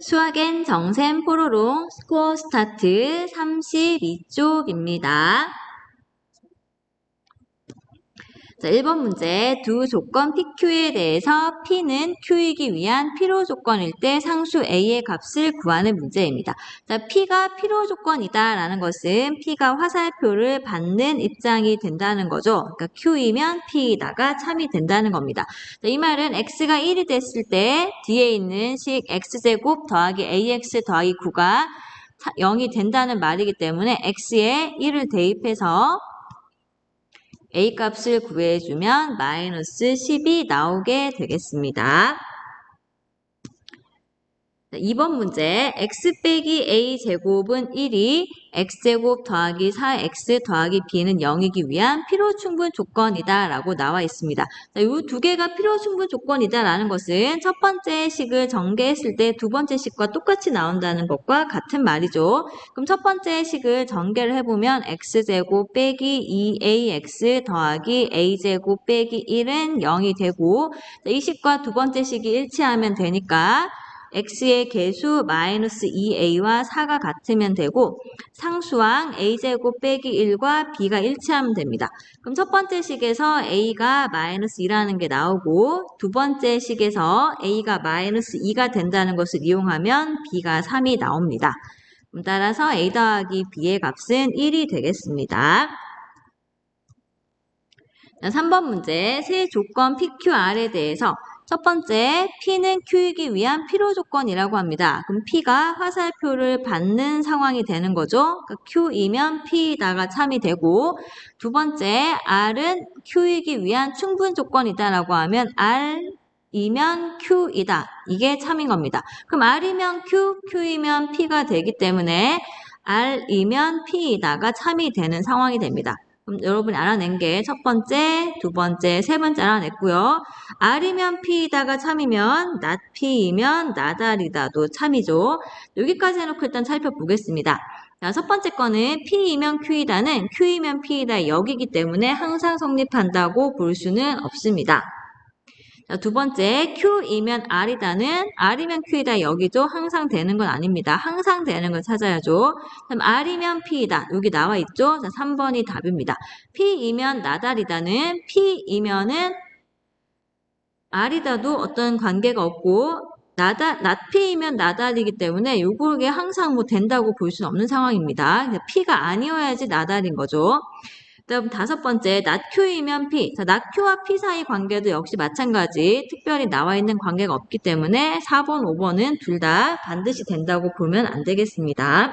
수학엔 정샘 포로롱 스코어 스타트 32쪽입니다. 자, 1번 문제 두 조건 PQ에 대해서 P는 Q이기 위한 필요 조건일 때 상수 A의 값을 구하는 문제입니다. 자, P가 필요 조건이다 라는 것은 P가 화살표를 받는 입장이 된다는 거죠. 그러니까 Q이면 P다가 참이 된다는 겁니다. 자, 이 말은 X가 1이 됐을 때 뒤에 있는 식 X제곱 더하기 AX 더하기 9가 0이 된다는 말이기 때문에 X에 1을 대입해서 A 값을 구해주면 마이너스 10이 나오게 되겠습니다. 2번 문제 x 빼기 a 제곱은 1이 x제곱 더하기 4x 더하기 b는 0이기 위한 필요충분 조건이다 라고 나와 있습니다. 이 두 개가 필요충분 조건이다 라는 것은 첫 번째 식을 전개했을 때 두 번째 식과 똑같이 나온다는 것과 같은 말이죠. 그럼 첫 번째 식을 전개를 해보면 x제곱 빼기 2ax 더하기 a제곱 빼기 1은 0이 되고 이 식과 두 번째 식이 일치하면 되니까 x의 개수 마이너스 2a와 4가 같으면 되고 상수항 a제곱 빼기 1과 b가 일치하면 됩니다. 그럼 첫 번째 식에서 a가 마이너스 2라는 게 나오고 두 번째 식에서 a가 마이너스 2가 된다는 것을 이용하면 b가 3이 나옵니다. 따라서 a 더하기 b의 값은 1이 되겠습니다. 3번 문제 세 조건 PQR에 대해서 첫 번째, P는 Q이기 위한 필요 조건이라고 합니다. 그럼 P가 화살표를 받는 상황이 되는 거죠. 그러니까 Q이면 P다가 참이 되고 두 번째, R은 Q이기 위한 충분 조건이다라고 하면 R이면 Q이다. 이게 참인 겁니다. 그럼 R이면 Q, Q이면 P가 되기 때문에 R이면 P이다가 참이 되는 상황이 됩니다. 여러분이 알아낸 게 첫 번째, 두 번째, 세 번째 알아냈고요. R이면 P이다가 참이면 낫 P이면 나달이다도 참이죠. 여기까지 해놓고 일단 살펴보겠습니다. 자, 첫 번째 거는 P이면 Q이다는 Q이면 P이다 여기기 때문에 항상 성립한다고 볼 수는 없습니다. 자, 두 번째, Q이면 R이다는 R이면 Q이다 여기죠. 항상 되는 건 아닙니다. 항상 되는 걸 찾아야죠. 그럼 R이면 P이다. 여기 나와 있죠. 자, 3번이 답입니다. P이면 나달이다는 P이면은 R이다도 어떤 관계가 없고 나다, 낫피이면 나달이기 때문에 요거게 항상 뭐 된다고 볼 수는 없는 상황입니다. P가 아니어야지 나달인 거죠. 다음 다섯 번째, 낫큐이면 P. 자, 낫큐와 P 사이 관계도 역시 마찬가지 특별히 나와 있는 관계가 없기 때문에 4번, 5번은 둘 다 반드시 된다고 보면 안 되겠습니다.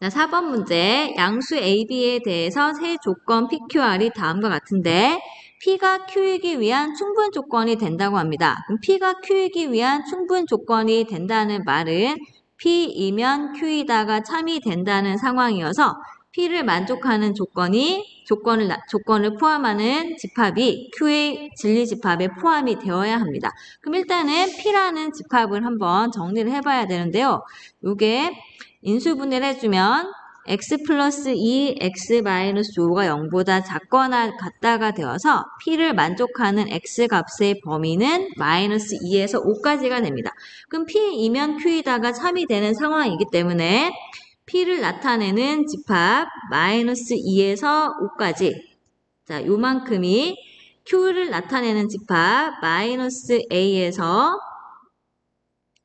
자, 4번 문제, 양수 AB에 대해서 세 조건 PQR이 다음과 같은데 P가 Q이기 위한 충분 조건이 된다고 합니다. 그럼 P가 Q이기 위한 충분 조건이 된다는 말은 P이면 Q이다가 참이 된다는 상황이어서 P를 만족하는 조건이 조건을 조건을 포함하는 집합이 Q의 진리 집합에 포함이 되어야 합니다. 그럼 일단은 P라는 집합을 한번 정리를 해봐야 되는데요. 이게 인수분해를 해주면 x 플러스 2, x 마이너스 5가 0보다 작거나 같다가 되어서 p를 만족하는 x 값의 범위는 마이너스 2에서 5까지가 됩니다. 그럼 p이면 q이다가 3이 되는 상황이기 때문에 P를 나타내는 집합 마이너스 2에서 5까지 자 요만큼이 Q를 나타내는 집합 마이너스 A에서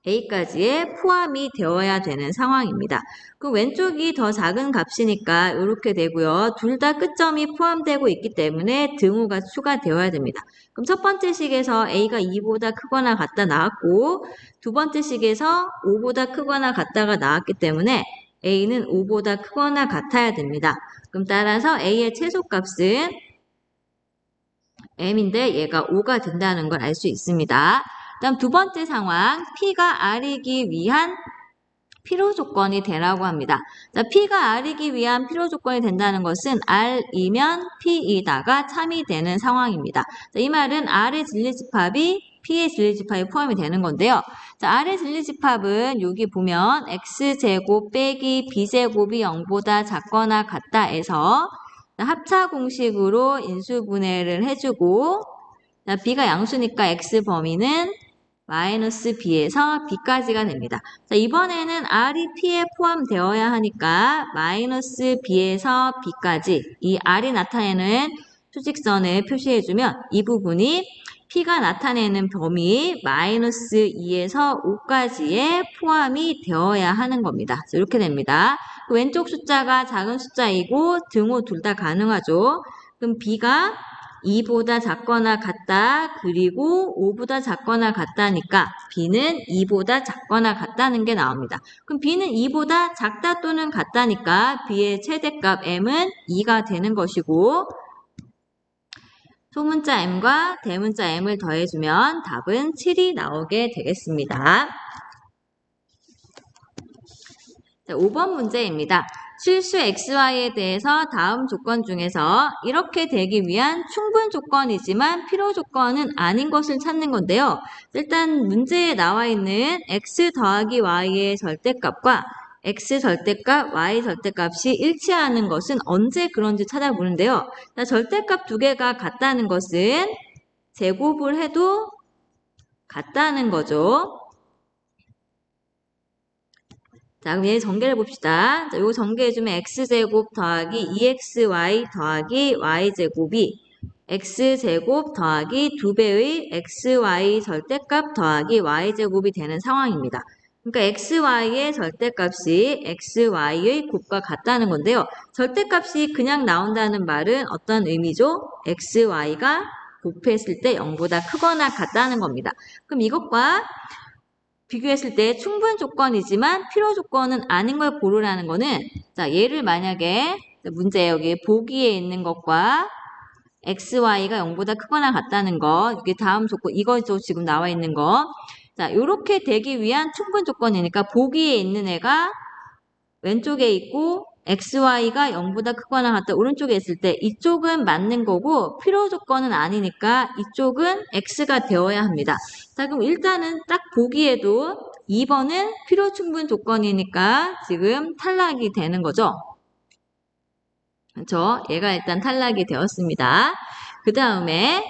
A까지에 포함이 되어야 되는 상황입니다. 그 왼쪽이 더 작은 값이니까 이렇게 되고요. 둘 다 끝점이 포함되고 있기 때문에 등호가 추가되어야 됩니다. 그럼 첫 번째 식에서 A가 2보다 크거나 같다 나왔고 두 번째 식에서 5보다 크거나 같다가 나왔기 때문에 a는 5보다 크거나 같아야 됩니다. 그럼 따라서 a의 최소값은 m인데 얘가 5가 된다는 걸 알 수 있습니다. 다음 두 번째 상황, p가 r이기 위한 필요 조건이 되라고 합니다. 자, P가 R이기 위한 필요 조건이 된다는 것은 R이면 P이다가 참이 되는 상황입니다. 자, 이 말은 R의 진리집합이 P의 진리집합에 포함이 되는 건데요. 자, R의 진리집합은 여기 보면 X제곱 빼기 B제곱이 0보다 작거나 같다에서 합차 공식으로 인수분해를 해주고 자, B가 양수니까 X 범위는 마이너스 b에서 b까지가 됩니다. 자, 이번에는 r이 p에 포함되어야 하니까 마이너스 b에서 b까지 이 r이 나타내는 수직선을 표시해주면 이 부분이 p가 나타내는 범위 마이너스 2에서 5까지의 포함이 되어야 하는 겁니다. 이렇게 됩니다. 그 왼쪽 숫자가 작은 숫자이고 등호 둘 다 가능하죠. 그럼 b가 2보다 작거나 같다. 그리고 5보다 작거나 같다니까 b는 2보다 작거나 같다는 게 나옵니다. 그럼 b는 2보다 작다 또는 같다니까 b의 최대값 m은 2가 되는 것이고 소문자 m과 대문자 m을 더해주면 답은 7이 나오게 되겠습니다. 자, 5번 문제입니다. 실수 xy에 대해서 다음 조건 중에서 이렇게 되기 위한 충분 조건이지만 필요 조건은 아닌 것을 찾는 건데요. 일단 문제에 나와 있는 x 더하기 y의 절대값과 x 절대값, y 절대값이 일치하는 것은 언제 그런지 찾아보는데요. 자, 절대값 두 개가 같다는 것은 제곱을 해도 같다는 거죠. 자, 그럼 얘 전개를 봅시다. 자, 요거 전개해주면 x제곱 더하기 2xy 더하기 y제곱이 x제곱 더하기 2배의 xy 절대값 더하기 y제곱이 되는 상황입니다. 그러니까 xy의 절대값이 xy의 곱과 같다는 건데요. 절대값이 그냥 나온다는 말은 어떤 의미죠? xy가 곱했을 때 0보다 크거나 같다는 겁니다. 그럼 이것과 비교했을 때 충분 조건이지만 필요 조건은 아닌 걸 고르라는 거는 자 얘를 만약에 문제 여기 보기에 있는 것과 xy가 0보다 크거나 같다는 거 이게 다음 조건 이거죠 지금 나와 있는 거 자, 이렇게 되기 위한 충분 조건이니까 보기에 있는 애가 왼쪽에 있고 xy가 0보다 크거나 같다 오른쪽에 있을 때 이쪽은 맞는 거고 필요 조건은 아니니까 이쪽은 x가 되어야 합니다. 자 그럼 일단은 딱 보기에도 2번은 필요 충분 조건이니까 지금 탈락이 되는 거죠. 그렇죠? 얘가 일단 탈락이 되었습니다. 그 다음에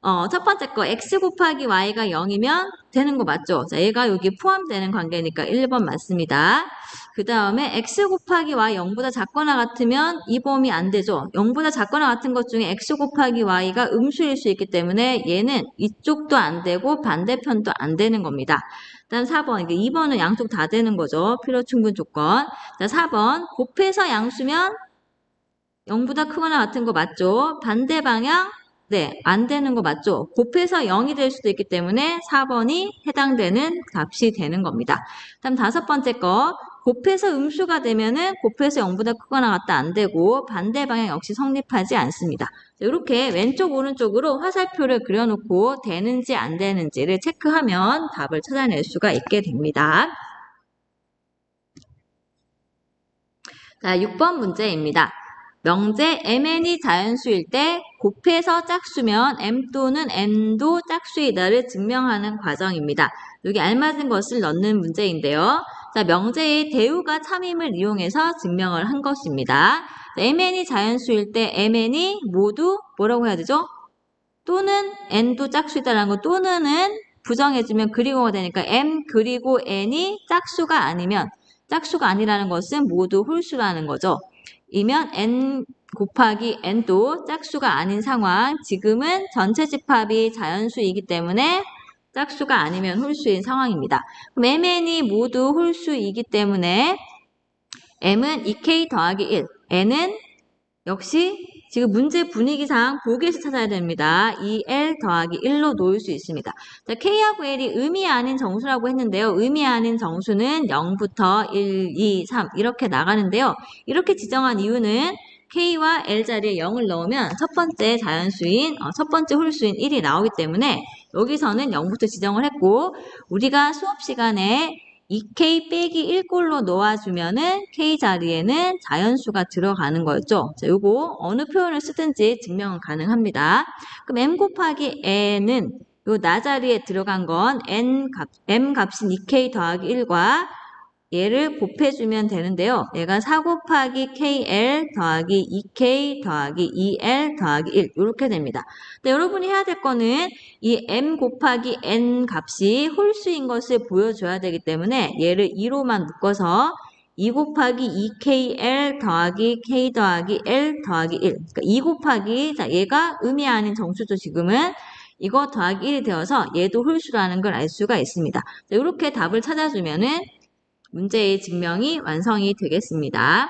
어, 첫 번째 거 x 곱하기 y가 0이면 되는 거 맞죠? 자, 얘가 여기 포함되는 관계니까 1번 맞습니다. 그 다음에 x 곱하기 y 0보다 작거나 같으면 이 범위 안 되죠. 0보다 작거나 같은 것 중에 x 곱하기 y가 음수일 수 있기 때문에 얘는 이쪽도 안 되고 반대편도 안 되는 겁니다. 다음 4번, 이게 2번은 양쪽 다 되는 거죠. 필요 충분 조건. 자, 4번, 곱해서 양수면 0보다 크거나 같은 거 맞죠? 반대 방향 네, 안 되는 거 맞죠? 곱해서 0이 될 수도 있기 때문에 4번이 해당되는 값이 되는 겁니다. 다음 다섯 번째 거, 곱해서 음수가 되면은 곱해서 0보다 크거나 같다 안 되고 반대 방향 역시 성립하지 않습니다. 이렇게 왼쪽 오른쪽으로 화살표를 그려놓고 되는지 안 되는지를 체크하면 답을 찾아낼 수가 있게 됩니다. 자, 6번 문제입니다. 명제 mn이 자연수일 때 곱해서 짝수면 m 또는 n도 짝수이다를 증명하는 과정입니다. 여기 알맞은 것을 넣는 문제인데요. 자, 명제의 대우가 참임을 이용해서 증명을 한 것입니다. mn이 자연수일 때 mn이 모두 뭐라고 해야 되죠? 또는 n도 짝수이다라는 거 또는은 부정해주면 그리고가 되니까 m 그리고 n이 짝수가 아니면 짝수가 아니라는 것은 모두 홀수라는 거죠. 이면 n 곱하기 n도 짝수가 아닌 상황. 지금은 전체 집합이 자연수이기 때문에 짝수가 아니면 홀수인 상황입니다. 그럼 mn이 모두 홀수이기 때문에 m은 2k 더하기 1, n은 역시 지금 문제 분위기상 보기에서 찾아야 됩니다. 2L 더하기 1로 놓을 수 있습니다. 자, K하고 L이 의미 아닌 정수라고 했는데요. 의미 아닌 정수는 0부터 1, 2, 3 이렇게 나가는데요. 이렇게 지정한 이유는 K와 L 자리에 0을 넣으면 첫 번째 자연수인, 어, 첫 번째 홀수인 1이 나오기 때문에 여기서는 0부터 지정을 했고 우리가 수업 시간에 2k 빼기 1꼴로 놓아주면은 k 자리에는 자연수가 들어가는 거였죠. 자, 요거 어느 표현을 쓰든지 증명은 가능합니다. 그럼 m 곱하기 n은 요 나 자리에 들어간 건 n 값, m 값인 2k 더하기 1과 얘를 곱해주면 되는데요. 얘가 4 곱하기 KL 더하기 2K 더하기 2L 더하기 1 이렇게 됩니다. 근데 여러분이 해야 될 거는 이 M 곱하기 N 값이 홀수인 것을 보여줘야 되기 때문에 얘를 2로만 묶어서 2 곱하기 2KL 더하기 K 더하기 L 더하기 1 그러니까 2 곱하기 자 얘가 의미 아닌 정수죠 지금은 이거 더하기 1이 되어서 얘도 홀수라는 걸 알 수가 있습니다. 자, 이렇게 답을 찾아주면은 문제의 증명이 완성이 되겠습니다.